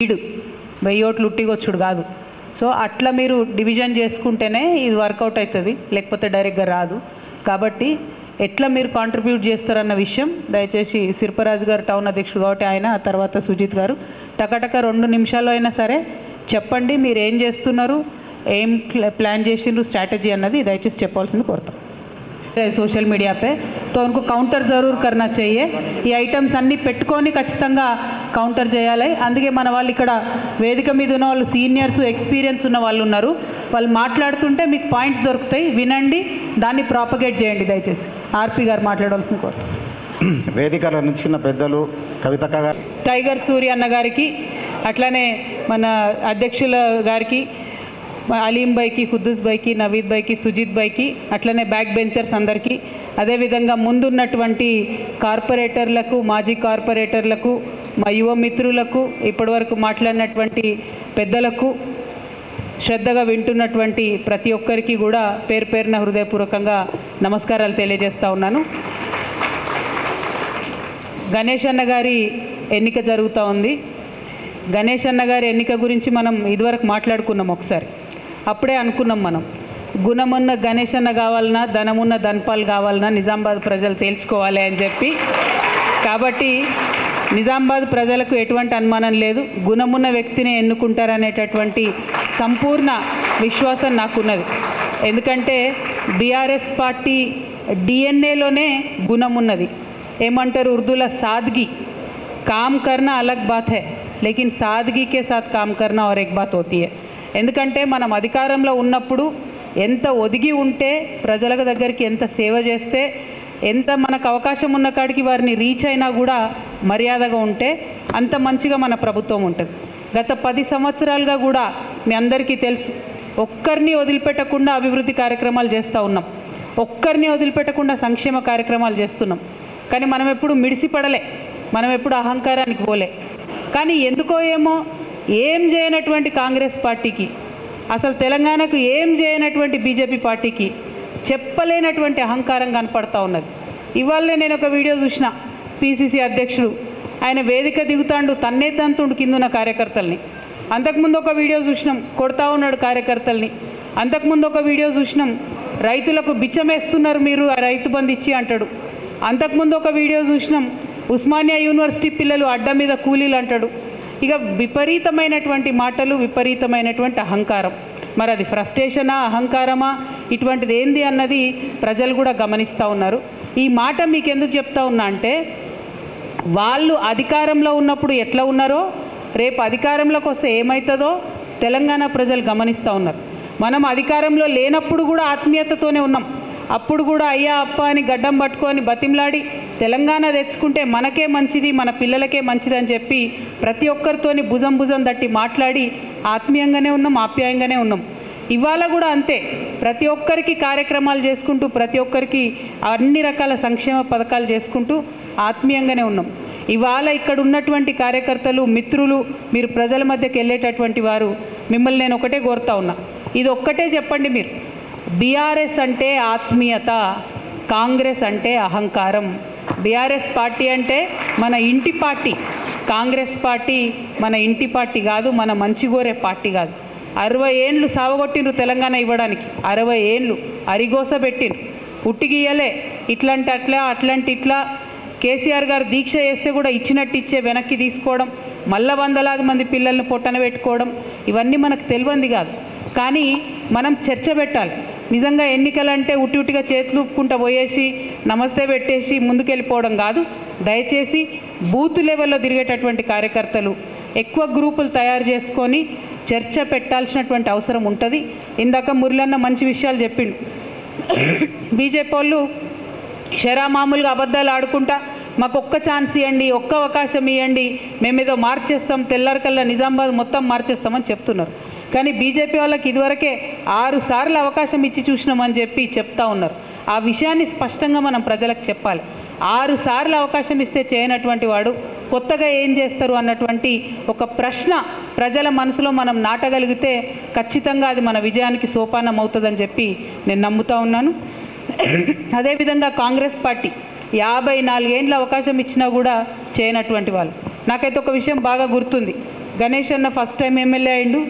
వీడు. వెయ్యి ఓట్లు ఉట్టిగొచ్చుడు కాదు. సో అట్లా మీరు డివిజన్ చేసుకుంటేనే ఇది వర్కౌట్ అవుతుంది లేకపోతే డైరెక్ట్గా రాదు. కాబట్టి ఎట్లా మీరు కాంట్రిబ్యూట్ చేస్తారన్న విషయం దయచేసి సిర్పరాజు గారు టౌన్ అధ్యక్షుడు కాబట్టి ఆయన ఆ తర్వాత సుజిత్ గారు. టకటక రెండు నిమిషాల్లో అయినా సరే చెప్పండి మీరు ఏం చేస్తున్నారు ఏం ప్లాన్ చేసిండ్రు స్ట్రాటజీ అన్నది దయచేసి చెప్పాల్సింది కోరుతాం. सोशल मीडिया पे तो उनको కౌంటర్ జరూర్ करना चाहिए ఈ ఐటమ్స్ అన్నీ పెట్టుకొని ఖచ్చితంగా కౌంటర్ చేయాలి అందుకే మన వాళ్ళు ఇక్కడ వేదిక మీద ఉన్న వాళ్ళు సీనియర్స్ ఎక్స్పీరియన్స్ ఉన్న వాళ్ళు ఉన్నారు వాళ్ళు మాట్లాడుతుంటే మీకు పాయింట్స్ దొరుకుతాయి వినండి దాన్ని ప్రాపగేట్ చేయండి దయచేసి ఆర్పి గారు మాట్లాడవలసింది కోరు వేదికల నుంచిన పెద్దలు కవితక్క గారు టైగర్ సూర్య అన్న గారికి అట్లానే మన అధ్యక్షుల గారికి మా అలీం బైకి ఖుద్దూస్ బైకి నవీద్ బైకి సుజిత్ బైకి అట్లనే బ్యాక్ బెంచర్స్ అందరికీ. అదేవిధంగా ముందున్నటువంటి కార్పొరేటర్లకు మాజీ కార్పొరేటర్లకు మా యువ మిత్రులకు ఇప్పటివరకు మాట్లాడినటువంటి పెద్దలకు శ్రద్ధగా వింటున్నటువంటి ప్రతి ఒక్కరికి కూడా పేరు పేరున హృదయపూర్వకంగా నమస్కారాలు తెలియజేస్తూ ఉన్నాను. గణేష్ అన్న గారి ఎన్నిక జరుగుతూ ఉంది. గణేష్ అన్న గారి ఎన్నిక గురించి మనం ఇదివరకు మాట్లాడుకున్నాం ఒకసారి. అప్పుడే అనుకున్నాం మనం గుణమున్న గణేష్ అన్న కావాలన్నా ధనమున్న ధన్పాల్ కావాలన్నా నిజామాబాద్ ప్రజలు తేల్చుకోవాలి అని చెప్పి కాబట్టి నిజామాబాద్ ప్రజలకు ఎటువంటి అనుమానం లేదు గుణమున్న వ్యక్తిని ఎన్నుకుంటారనేటటువంటి సంపూర్ణ విశ్వాసం నాకున్నది ఎందుకంటే బీఆర్ఎస్ పార్టీ డిఎన్ఏలోనే గుణం ఉన్నది ఏమంటారు ఉర్దూలో సాద్గి काम करना अलग बात है लेकिन सादगी के साथ काम करना और एक बात होती है ఎందుకంటే మనం అధికారంలో ఉన్నప్పుడు ఎంత ఒదిగి ఉంటే ప్రజల దగ్గరికి ఎంత సేవ చేస్తే ఎంత మనకు అవకాశం ఉన్న కాడికి వారిని రీచ్ అయినా కూడా మర్యాదగా ఉంటే అంత మంచిగా మన ప్రభుత్వం ఉంటుంది. గత పది సంవత్సరాలుగా కూడా మీ అందరికీ తెలుసు ఒక్కరిని వదిలిపెట్టకుండా అభివృద్ధి కార్యక్రమాలు చేస్తూ ఉన్నాం. ఒక్కరిని వదిలిపెట్టకుండా సంక్షేమ కార్యక్రమాలు చేస్తున్నాం. కానీ మనం ఎప్పుడు మిడిసిపడలే మనం ఎప్పుడు అహంకారానికి పోలే. కానీ ఎందుకో ఏమో ఏం చేయనటువంటి కాంగ్రెస్ పార్టీకి అసలు తెలంగాణకు ఏం చేయనటువంటి బీజేపీ పార్టీకి చెప్పలేనటువంటి అహంకారం కనపడతా ఉన్నది. ఇవాళ నేను ఒక వీడియో చూసిన పీసీసీ అధ్యక్షుడు ఆయన వేదిక దిగుతాండు తన్నే తంతుండు కిందున్న కార్యకర్తల్ని. అంతకుముందు ఒక వీడియో చూసినాం కొడతా ఉన్నాడు కార్యకర్తల్ని. అంతకుముందు ఒక వీడియో చూసినాం రైతులకు బిచ్చమేస్తున్నారు మీరు ఆ రైతు బంధు ఇచ్చి అంటాడు. అంతకుముందు ఒక వీడియో చూసినాం ఉస్మానియా యూనివర్సిటీ పిల్లలు అడ్డ మీద కూలీలు అంటాడు. ఇక విపరీతమైనటువంటి మాటలు విపరీతమైనటువంటి అహంకారం. మరి అది ఫ్రస్ట్రేషనా అహంకారమా? ఇటువంటిది ఏంది అన్నది ప్రజలు కూడా గమనిస్తూ ఉన్నారు. ఈ మాట మీకు ఎందుకు చెప్తా ఉన్నా అంటే వాళ్ళు అధికారంలో ఉన్నప్పుడు ఎట్లా ఉన్నారో రేపు అధికారంలోకి వస్తే ఏమవుతుందో తెలంగాణ ప్రజలు గమనిస్తూ ఉన్నారు. మనం అధికారంలో లేనప్పుడు కూడా ఆత్మీయతతోనే ఉన్నాం. అప్పుడు కూడా అయ్యా అప్ప అని గడ్డం పట్టుకొని బతిమ్లాడి తెలంగాణ తెచ్చుకుంటే మనకే మంచిది మన పిల్లలకే మంచిది అని చెప్పి ప్రతి ఒక్కరితోని భుజం భుజం తట్టి మాట్లాడి ఆత్మీయంగానే ఉన్నాం ఆప్యాయంగానే ఉన్నాం. ఇవాళ కూడా అంతే. ప్రతి ఒక్కరికి కార్యక్రమాలు చేసుకుంటూ ప్రతి ఒక్కరికి అన్ని రకాల సంక్షేమ పథకాలు చేసుకుంటూ ఆత్మీయంగానే ఉన్నాం. ఇవాళ ఇక్కడ ఉన్నటువంటి కార్యకర్తలు మిత్రులు మీరు ప్రజల మధ్యకి వెళ్ళేటటువంటి వారు మిమ్మల్ని నేను ఒకటే కోరుతా ఉన్నా. ఇది ఒక్కటే చెప్పండి మీరు. బీఆర్ఎస్ అంటే ఆత్మీయత కాంగ్రెస్ అంటే అహంకారం. బీఆర్ఎస్ పార్టీ అంటే మన ఇంటి పార్టీ. కాంగ్రెస్ పార్టీ మన ఇంటి పార్టీ కాదు మన మంచిగోరే పార్టీ కాదు. అరవై ఏండ్లు సావగొట్టిండ్రు తెలంగాణ ఇవ్వడానికి. అరవై ఏండ్లు అరిగోస పెట్టిండ్రు ఉట్టిగియలే ఇట్లాంటి అట్లా అట్లాంటి ఇట్లా. కేసీఆర్ గారు దీక్ష చేస్తే కూడా ఇచ్చినట్టు ఇచ్చే వెనక్కి తీసుకోవడం మళ్ళా వందలాది మంది పిల్లల్ని పొట్టన పెట్టుకోవడం ఇవన్నీ మనకు తెలియంది కాదు. కానీ మనం చర్చ పెట్టాలి. నిజంగా ఎన్నికలంటే ఉట్టి ఉట్టిగా చేతులు ఊపుకుంటా పోయేసి నమస్తే పెట్టేసి ముందుకెళ్ళిపోవడం కాదు. దయచేసి బూత్ లెవెల్లో తిరిగేటటువంటి కార్యకర్తలు ఎక్కువ గ్రూపులు తయారు చేసుకొని చర్చ పెట్టాల్సినటువంటి అవసరం ఉంటుంది. ఇందాక మురళన్న మంచి విషయాలు చెప్పిండు. బీజేపీ వాళ్ళు షరా మామూలుగా అబద్ధాలు ఆడుకుంటా మాకు ఒక్క ఛాన్స్ ఇవ్వండి ఒక్క అవకాశం ఇవ్వండి మేము ఏదో మార్చేస్తాం తెల్లారికల్లా నిజామాబాద్ మొత్తం మార్చేస్తామని చెప్తున్నారు. కానీ బీజేపీ వాళ్ళకి ఇదివరకే ఆరు సార్లు అవకాశం ఇచ్చి చూసినామని చెప్పి చెప్తా ఉన్నారు. ఆ విషయాన్ని స్పష్టంగా మనం ప్రజలకు చెప్పాలి. ఆరు సార్లు అవకాశం ఇస్తే చేయనటువంటి వాడు కొత్తగా ఏం చేస్తారు అన్నటువంటి ఒక ప్రశ్న ప్రజల మనసులో మనం నాటగలిగితే ఖచ్చితంగా అది మన విజయానికి సోపానం అవుతుందని చెప్పి నేను నమ్ముతా ఉన్నాను. అదేవిధంగా కాంగ్రెస్ పార్టీ యాభై నాలుగేండ్ల అవకాశం ఇచ్చినా కూడా చేయనటువంటి వాళ్ళు. నాకైతే ఒక విషయం బాగా గుర్తుంది. గణేష్ అన్న ఫస్ట్ టైం ఎమ్మెల్యే అయిండు.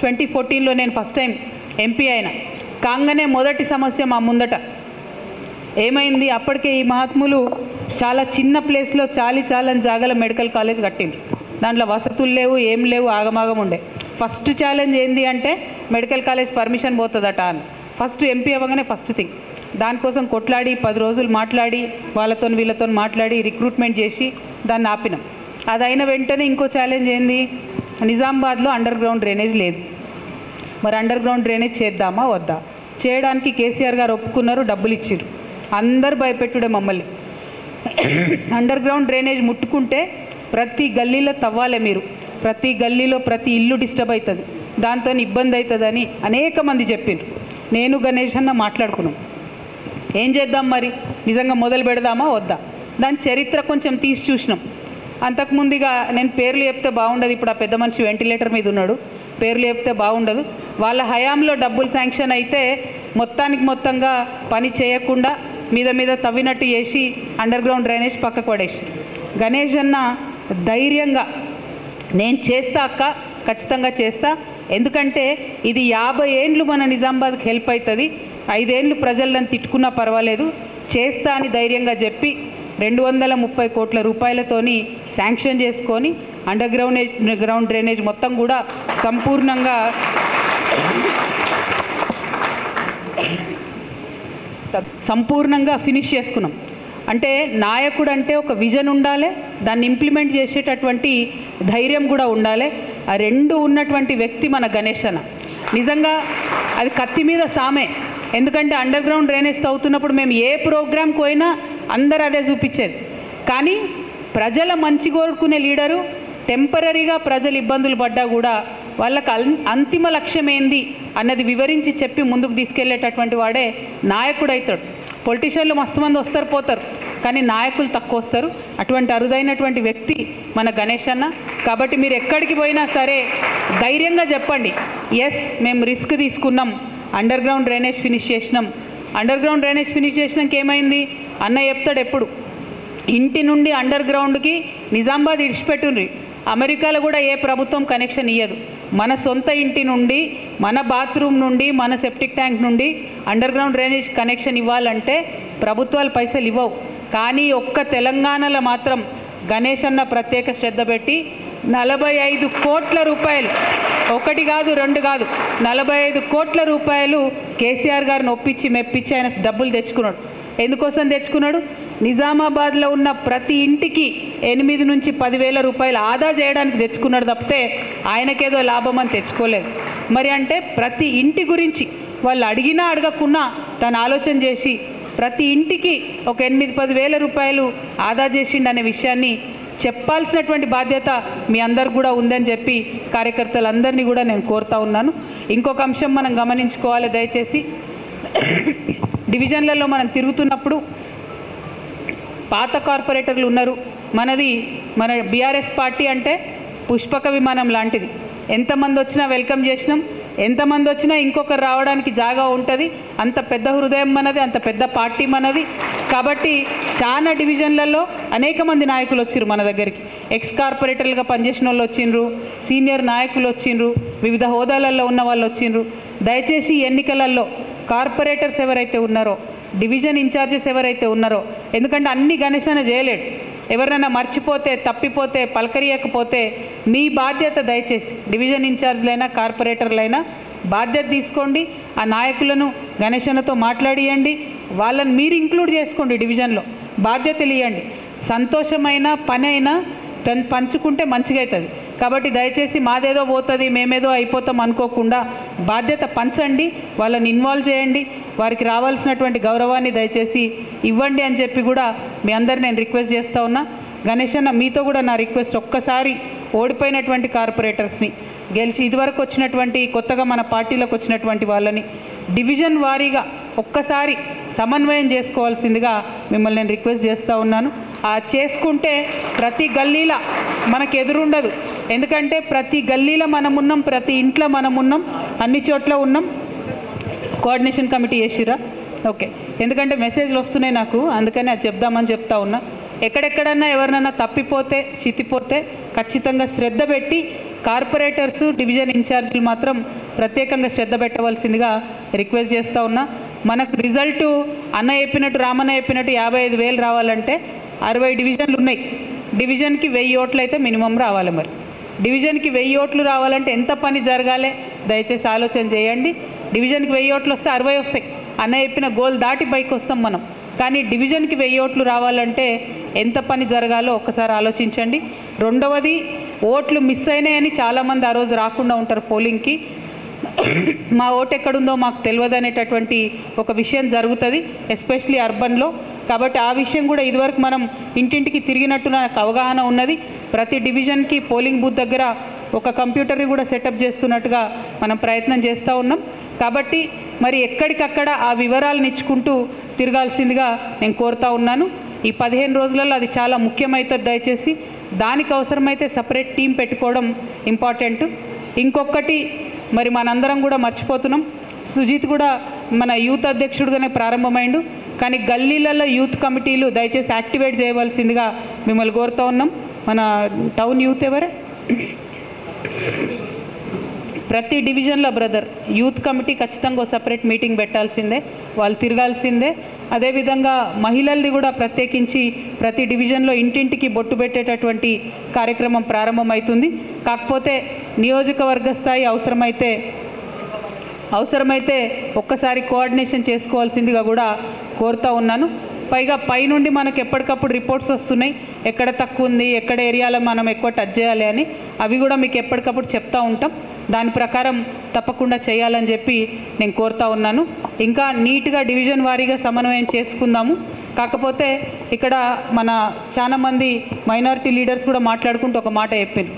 ట్వంటీ ఫోర్టీన్లో నేను ఫస్ట్ టైం ఎంపీ అయినా. కాగానే మొదటి సమస్య మా ముందట. ఏమైంది? అప్పటికే ఈ మహాత్ములు చాలా చిన్న ప్లేస్లో చాలి చాలని జాగల మెడికల్ కాలేజ్ కట్టింది దాంట్లో వసతులు లేవు ఏం లేవు ఆగమాగం ఉండే. ఫస్ట్ ఛాలెంజ్ ఏంది అంటే మెడికల్ కాలేజ్ పర్మిషన్ పోతుందట అని. ఫస్ట్ ఎంపీ అవ్వగానే ఫస్ట్ థింగ్. దానికోసం కొట్లాడి పది రోజులు మాట్లాడి వాళ్ళతో వీళ్ళతో మాట్లాడి రిక్రూట్మెంట్ చేసి దాన్ని ఆపినాం. అది అయిన వెంటనే ఇంకో ఛాలెంజ్ ఏంది? నిజామాబాద్లో అండర్ గ్రౌండ్ డ్రైనేజ్ లేదు. మరి అండర్ గ్రౌండ్ డ్రైనేజ్ చేద్దామా వద్దా? చేయడానికి కేసీఆర్ గారు ఒప్పుకున్నారు డబ్బులు ఇచ్చారు అందరు భయపెట్టుడే మమ్మల్ని. అండర్ గ్రౌండ్ డ్రైనేజ్ ముట్టుకుంటే ప్రతి గల్లీలో తవ్వాలే మీరు. ప్రతి గల్లీలో ప్రతి ఇల్లు డిస్టర్బ్ అవుతుంది దాంతో ఇబ్బంది అవుతుందని అనేక మంది చెప్పిండ్రు నేను గణేష్ అన్న మాట్లాడుకున్నాం. ఏం చేద్దాం మరి? నిజంగా మొదలు పెడదామా వద్దా? దాని చరిత్ర కొంచెం తీసి చూసినాం. అంతకుముందుగా నేను పేర్లు చెప్తే బాగుండదు. ఇప్పుడు ఆ పెద్ద మనిషి వెంటిలేటర్ మీద ఉన్నాడు. పేర్లు చెప్తే బాగుండదు. వాళ్ళ హయాంలో డబ్బులు శాంక్షన్ అయితే మొత్తానికి మొత్తంగా పని చేయకుండా మీద మీద తవ్వినట్టు చేసి అండర్ గ్రౌండ్ డ్రైనేజ్ పక్కకు పడేసి. గణేష్ అన్న ధైర్యంగా నేను చేస్తా అక్క ఖచ్చితంగా చేస్తా. ఎందుకంటే ఇది యాభై ఏండ్లు మన నిజామాబాద్కి హెల్ప్ అవుతుంది ఐదేండ్లు ప్రజలను తిట్టుకున్నా పర్వాలేదు. చేస్తా అని ధైర్యంగా చెప్పి రెండు వందల ముప్పై కోట్ల రూపాయలతోని శాంక్షన్ చేసుకొని అండర్ గ్రౌండ్ గ్రౌండ్ డ్రైనేజ్ మొత్తం కూడా సంపూర్ణంగా సంపూర్ణంగా ఫినిష్ చేసుకున్నాం. అంటే నాయకుడు అంటే ఒక విజన్ ఉండాలి దాన్ని ఇంప్లిమెంట్ చేసేటటువంటి ధైర్యం కూడా ఉండాలి. ఆ రెండు ఉన్నటువంటి వ్యక్తి మన గణేష్ అన్న. నిజంగా అది కత్తి మీద సామే. ఎందుకంటే అండర్ గ్రౌండ్ డ్రైనేజ్ తవ్వుతున్నప్పుడు మేము ఏ ప్రోగ్రామ్కి పోయినా అందరు అదే చూపించేది. కానీ ప్రజల మంచి కోరుకునే లీడరు టెంపరీగా ప్రజలు ఇబ్బందులు పడ్డా కూడా వాళ్ళకి అంతిమ లక్ష్యం ఏంది అన్నది వివరించి చెప్పి ముందుకు తీసుకెళ్ళేటటువంటి వాడే నాయకుడు అవుతాడు పొలిటీషియన్లు మస్తు మంది వస్తారు పోతారు. కానీ నాయకులు తక్కువ వస్తారు. అటువంటి అరుదైనటువంటి వ్యక్తి మన గణేష్ అన్న. కాబట్టి మీరు ఎక్కడికి పోయినా సరే ధైర్యంగా చెప్పండి. ఎస్ మేము రిస్క్ తీసుకున్నాం. అండర్ గ్రౌండ్ డ్రైనేజ్ ఫినిష్ చేసినాం. అండర్ గ్రౌండ్ డ్రైనేజ్ ఫినిష్ చేసినాక ఏమైంది? అన్న చెప్తాడు ఎప్పుడు. ఇంటి నుండి అండర్ గ్రౌండ్కి నిజామాబాద్ ఇడిచిపెట్టుండ్రి. అమెరికాలో కూడా ఏ ప్రభుత్వం కనెక్షన్ ఇయ్యదు. మన సొంత ఇంటి నుండి మన బాత్రూమ్ నుండి మన సెప్టిక్ ట్యాంక్ నుండి అండర్ గ్రౌండ్ డ్రైనేజ్ కనెక్షన్ ఇవ్వాలంటే ప్రభుత్వాలు పైసలు ఇవ్వవు. కానీ ఒక్క తెలంగాణలో మాత్రం గణేష్ అన్న ప్రత్యేక శ్రద్ధ పెట్టి నలభై ఐదు కోట్ల రూపాయలు ఒకటి కాదు రెండు కాదు నలభై ఐదు కోట్ల రూపాయలు కేసీఆర్ గారిని ఒప్పించి మెప్పించి ఆయన డబ్బులు తెచ్చుకున్నాడు. ఎందుకోసం తెచ్చుకున్నాడు? నిజామాబాద్లో ఉన్న ప్రతి ఇంటికి ఎనిమిది నుంచి పదివేల రూపాయలు ఆదా చేయడానికి తెచ్చుకున్నాడు తప్పితే ఆయనకేదో లాభం అని తెచ్చుకోలేదు. మరి అంటే ప్రతి ఇంటి గురించి వాళ్ళు అడిగినా అడగకున్నా తను ఆలోచన చేసి ప్రతి ఇంటికి ఒక ఎనిమిది పది వేల రూపాయలు ఆదా చేసిండు అనే విషయాన్ని చెప్పాల్సినటువంటి బాధ్యత మీ అందరు కూడా ఉందని చెప్పి కార్యకర్తలందరినీ కూడా నేను కోరుతా ఉన్నాను. ఇంకొక అంశం మనం గమనించుకోవాలి దయచేసి. డివిజన్లలో మనం తిరుగుతున్నప్పుడు పాత కార్పొరేటర్లు ఉన్నారు. మనది మన బీఆర్ఎస్ పార్టీ అంటే పుష్పక విమానం లాంటిది. ఎంతమంది వచ్చినా వెల్కమ్ చేసినాం. ఎంతమంది వచ్చినా ఇంకొకరు రావడానికి జాగా ఉంటుంది. అంత పెద్ద హృదయం మనది అంత పెద్ద పార్టీ మనది. కాబట్టి చాలా డివిజన్లలో అనేక మంది నాయకులు వచ్చిర్రు మన దగ్గరికి. ఎక్స్ కార్పొరేటర్లుగా పనిచేసిన వాళ్ళు వచ్చిండ్రు సీనియర్ నాయకులు వచ్చిండ్రు వివిధ హోదాలలో ఉన్న వాళ్ళు వచ్చిండ్రు దయచేసి ఎన్నికలలో కార్పొరేటర్స్ ఎవరైతే ఉన్నారో డివిజన్ ఇన్ఛార్జెస్ ఎవరైతే ఉన్నారో ఎందుకంటే అన్ని గణేష్ చేయలేడు. ఎవరైనా మర్చిపోతే తప్పిపోతే పలకరియకపోతే మీ బాధ్యత దయచేసి డివిజన్ ఇన్ఛార్జ్లైనా కార్పొరేటర్లైనా బాధ్యత తీసుకోండి. ఆ నాయకులను గణేశనతో మాట్లాడియండి. వాళ్ళని మీరు ఇంక్లూడ్ చేసుకోండి డివిజన్లో. బాధ్యతలు ఇవ్వండి సంతోషమైన పని అయినా పంచుకుంటే మంచిగా అవుతుంది. కాబట్టి దయచేసి మాదేదో పోతుంది మేమేదో అయిపోతాం అనుకోకుండా బాధ్యత పంచండి వాళ్ళని ఇన్వాల్వ్ చేయండి వారికి రావాల్సినటువంటి గౌరవాన్ని దయచేసి ఇవ్వండి అని చెప్పి కూడా మీ అందరు నేను రిక్వెస్ట్ చేస్తూ ఉన్నా. గణేష్ అన్న మీతో కూడా నా రిక్వెస్ట్ ఒక్కసారి ఓడిపోయినటువంటి కార్పొరేటర్స్ని గెలిచి ఇదివరకు వచ్చినటువంటి కొత్తగా మన పార్టీలోకి వచ్చినటువంటి వాళ్ళని డివిజన్ వారీగా ఒక్కసారి సమన్వయం చేసుకోవాల్సిందిగా మిమ్మల్ని నేను రిక్వెస్ట్ చేస్తూ ఉన్నాను. చేసుకుంటే ప్రతి గల్లీల మనకు ఎదురుండదు ఎందుకంటే ప్రతి గల్లీలో మనం ఉన్నాం ప్రతి ఇంట్లో మనం ఉన్నాం అన్ని చోట్ల ఉన్నాం. కోఆర్డినేషన్ కమిటీ చేసిరా ఓకే. ఎందుకంటే మెసేజ్లు వస్తున్నాయి నాకు అందుకని అది చెప్దామని చెప్తా ఉన్నా. ఎక్కడెక్కడన్నా ఎవరినన్నా తప్పిపోతే చితిపోతే ఖచ్చితంగా శ్రద్ధ పెట్టి కార్పొరేటర్స్ డివిజన్ ఇన్ఛార్జీలు మాత్రం ప్రత్యేకంగా శ్రద్ధ పెట్టవలసిందిగా రిక్వెస్ట్ చేస్తూ ఉన్నా. మనకు రిజల్ట్ అన్న చెప్పినట్టు రామన్న చెప్పినట్టు యాభై ఐదు వేలు రావాలంటే అరవై డివిజన్లు ఉన్నాయి. డివిజన్కి వెయ్యి ఓట్లు అయితే మినిమం రావాలి మరి. డివిజన్కి వెయ్యి ఓట్లు రావాలంటే ఎంత పని జరగాలి? దయచేసి ఆలోచన చేయండి. డివిజన్కి వెయ్యి ఓట్లు వస్తే అరవై వస్తాయి. అన్న చెప్పిన గోల్ దాటి పైకి వస్తాం మనం. కానీ డివిజన్కి వెయ్యి ఓట్లు రావాలంటే ఎంత పని జరగాలో ఒక్కసారి ఆలోచించండి. రెండవది ఓట్లు మిస్ అయినాయని చాలామంది ఆ రోజు రాకుండా ఉంటారు పోలింగ్కి. మా ఓటు ఎక్కడుందో మాకు తెలియదు అనేటటువంటి ఒక విషయం జరుగుతుంది ఎస్పెషలీ అర్బన్లో కాబట్టి ఆ విషయం కూడా ఇదివరకు మనం ఇంటింటికి తిరిగినట్టు నాకు అవగాహన ఉన్నది. ప్రతి డివిజన్కి పోలింగ్ బూత్ దగ్గర ఒక కంప్యూటర్ని కూడా సెటప్ చేస్తున్నట్టుగా మనం ప్రయత్నం చేస్తూ ఉన్నాం. కాబట్టి మరి ఎక్కడికక్కడ ఆ వివరాలను ఇచ్చుకుంటూ తిరగాల్సిందిగా నేను కోరుతా ఉన్నాను. ఈ పదిహేను రోజులలో అది చాలా ముఖ్యమవుతుంది దయచేసి. దానికి అవసరమైతే సపరేట్ టీం పెట్టుకోవడం ఇంపార్టెంట్ ఇంకొకటి మరి మనందరం కూడా మర్చిపోతున్నాం. సుజీత్ కూడా మన యూత్ అధ్యక్షుడిగానే ప్రారంభమైండు. కానీ గల్లీలలో యూత్ కమిటీలు దయచేసి యాక్టివేట్ చేయవలసిందిగా మిమ్మల్ని కోరుతూ ఉన్నాం. మన టౌన్ యూత్ ఎవరే? ప్రతి డివిజన్లో బ్రదర్ యూత్ కమిటీ ఖచ్చితంగా సపరేట్ మీటింగ్ పెట్టాల్సిందే. వాళ్ళు తిరగాల్సిందే. అదేవిధంగా మహిళలది కూడా ప్రత్యేకించి ప్రతి డివిజన్లో ఇంటింటికి బొట్టు పెట్టేటటువంటి కార్యక్రమం ప్రారంభమవుతుంది కాకపోతే నియోజకవర్గ స్థాయి అవసరమైతే అవసరమైతే ఒక్కసారి కోఆర్డినేషన్ చేసుకోవాల్సిందిగా కూడా కోరుతూ ఉన్నాను. పైగా పైనుండి మనకు ఎప్పటికప్పుడు రిపోర్ట్స్ వస్తున్నాయి. ఎక్కడ తక్కువ ఉంది ఎక్కడ ఏరియాలో మనం ఎక్కువ టచ్ చేయాలి అని. అవి కూడా మీకు ఎప్పటికప్పుడు చెప్తూ ఉంటాం. దాని ప్రకారం తప్పకుండా చేయాలని చెప్పి నేను కోరుతా ఉన్నాను. ఇంకా నీట్గా డివిజన్ వారీగా సమన్వయం చేసుకుందాము. కాకపోతే ఇక్కడ మన చాలామంది మైనారిటీ లీడర్స్ కూడా మాట్లాడుకుంటూ ఒక మాట చెప్పాను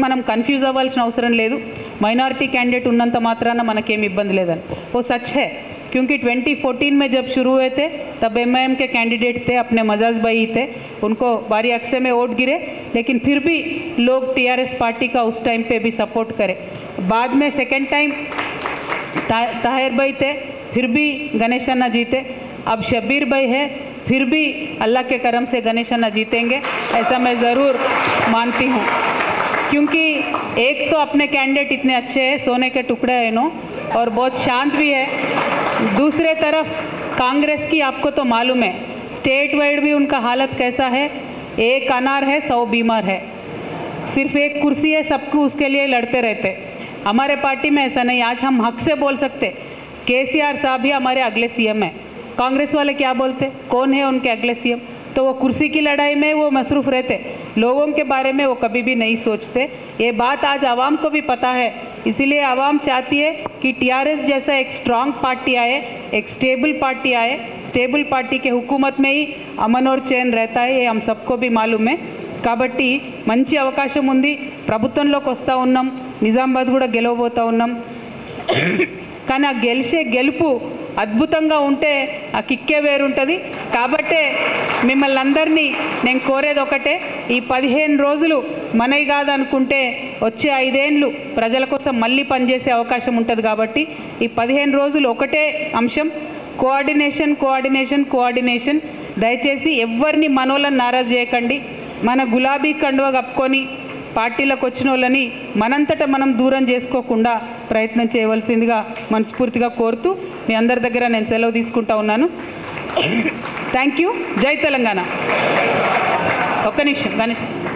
మనం కన్ఫ్యూజ్ అవ్వాల్సిన అవసరం లేదు. మైనారిటీ క్యాండిడేట్ ఉన్నంత మాత్రాన మనకేమి ఇబ్బంది లేదని. ఓ సచ్ హే. क्योंकि 2014 में जब शुरू हुए थे, तब एम के कैंडिडेट थे, अपने मजाज भाई थे। उनको बारी अक्से में वोट गिरे, लेकिन फिर भी लोग टीआरएस पार्टी का उस टाइम पे भी सपोर्ट करे। बाद में सेकेंड टाइम ताहिर भाई थे, फिर भी गणेश अन्ना जीते। अब शब्बीर भाई है, फिर भी अल्लाह के करम से गणेश अन्ना जीतेंगे, ऐसा मैं ज़रूर मानती हूँ। क्योंकि एक तो अपने कैंडिडेट इतने अच्छे हैं, सोने के टुकड़े हैं नो और बहुत शांत भी है। दूसरे तरफ़, कांग्रेस की आपको तो मालूम है स्टेट वाइड भी उनका हालत कैसा है। एक अनार है, सौ बीमार है। सिर्फ़ एक कुर्सी है, सबको उसके लिए लड़ते रहते। हमारे पार्टी में ऐसा नहीं, आज हम हक से बोल सकते। के साहब ही हमारे अगले सीएम हैं। कांग्रेस वाले क्या बोलते? कौन है उनके अगले सीएम तो वो कुर्सी की लड़ाई में वो मसरूफ़ रहते लोगों के बारे में वो कभी भी नहीं सोचते ये बात आज आवाम को भी पता है इसीलिए आवाम चाहती है कि टीआरएस जैसा एक स्ट्रांग पार्टी आए एक स्टेबल पार्टी आए स्टेबल पार्टी के हुकूमत में ही अमन और चैन रहता है ये हम सबको भी मालूम है కాబట్టి మంచి అవకాశం ఉంది ప్రభుత్వంలోకి వస్తూ ఉన్నాం నిజామాబాద్ కూడా గెలవబోతూ ఉన్నాం కానీ ఆ గెలిచే గెలుపు అద్భుతంగా ఉంటే ఆ కిక్కే వేరుంటుంది. కాబట్టే మిమ్మల్ని అందరినీ నేను కోరేది ఒకటే ఈ పదిహేను రోజులు మనవి కాదనుకుంటే వచ్చే ఐదేండ్లు ప్రజల కోసం మళ్ళీ పనిచేసే అవకాశం ఉంటుంది కాబట్టి ఈ పదిహేను రోజులు ఒకటే అంశం. Coordination coordination coordination. దయచేసి ఎవరిని మనోళ్ళని నారాజ్ చేయకండి. మన గులాబీ కండువ కప్పుకొని పార్టీలకు వచ్చిన వాళ్ళని మనంతట మనం దూరం చేసుకోకుండా ప్రయత్నం చేయవలసిందిగా మనస్ఫూర్తిగా కోరుతూ మీ అందరి దగ్గర నేను సెలవు తీసుకుంటా ఉన్నాను. థ్యాంక్ యూ జై తెలంగాణ. ఒక్క నిమిషం గణేష్.